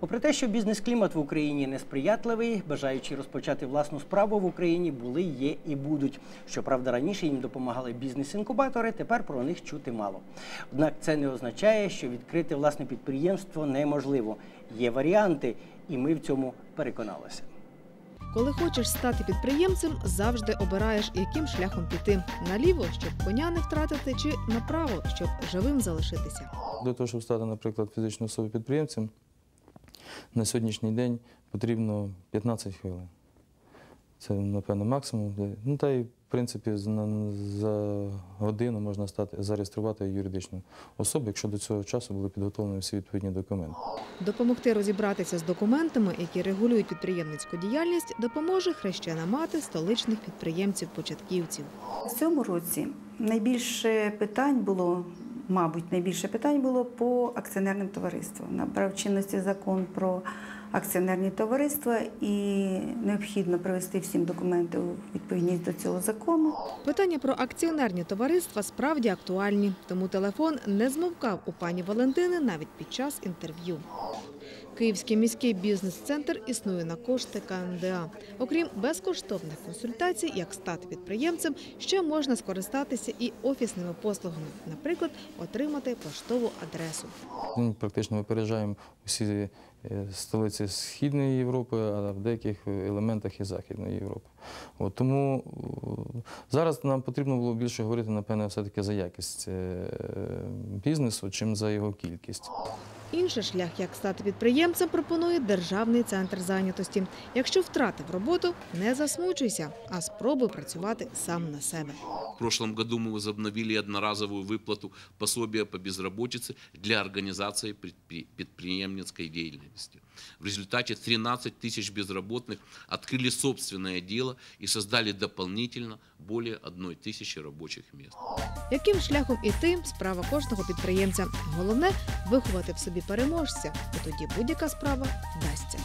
Попри те, що бізнес-клімат в Україні несприятливий, бажаючі розпочати власну справу в Україні були, є і будуть. Щоправда, раніше їм допомагали бізнес-інкубатори, тепер про них чути мало. Однак це не означає, що відкрити власне підприємство неможливо. Є варіанти, і ми в цьому переконалися. Коли хочеш стати підприємцем, завжди обираєш, яким шляхом піти наліво, щоб коня не втратити, чи направо, щоб живим залишитися. Для того, щоб стати, наприклад, фізичною особою підприємцем, на сьогоднішній день потрібно 15 хвилин. Це, напевно, максимум. Ну, та й, в принципі, з- за годину можна стати, зареєструвати юридичну особу, якщо до цього часу були підготовлені всі відповідні документи. Допомогти розібратися з документами, які регулюють підприємницьку діяльність, допоможе хрещена мати столичних підприємців-початківців. В цьому році найбільше питань було, мабуть, найбільше питань було по акціонерним товариствам. Набрав чинності закон про акціонерні товариства і необхідно привести всім документи у відповідність до цього закону. Питання про акціонерні товариства справді актуальні, тому телефон не змовкав у пані Валентини навіть під час інтерв'ю. Київський міський бізнес-центр існує на кошти КНДА. Окрім безкоштовних консультацій, як стати підприємцем, ще можна скористатися і офісними послугами, наприклад, отримати поштову адресу. Ну, Практично ми переїжджаємо усі е, столиці Східної Європи, а в деяких елементах і Західної Європи. От, тому е, зараз нам потрібно було більше говорити, напевно, все-таки за якість е, бізнесу, чим за його кількість. Інший шлях, як стати підприємцем, пропонує Державний центр зайнятості. Якщо втратив роботу, не засмучуйся, а спробуй працювати сам на себе В прошлом году мы возобновили одноразовую выплату пособия по безработице для организации предпри- предприемницкой деятельности. В результате 13 тысяч безработных открыли собственное дело и создали дополнительно более одной тысячи рабочих мест. Яким шляхом іти справа кожного підприємця. Головне виховати в собі переможця, і тоді будь-яка справа вдасться.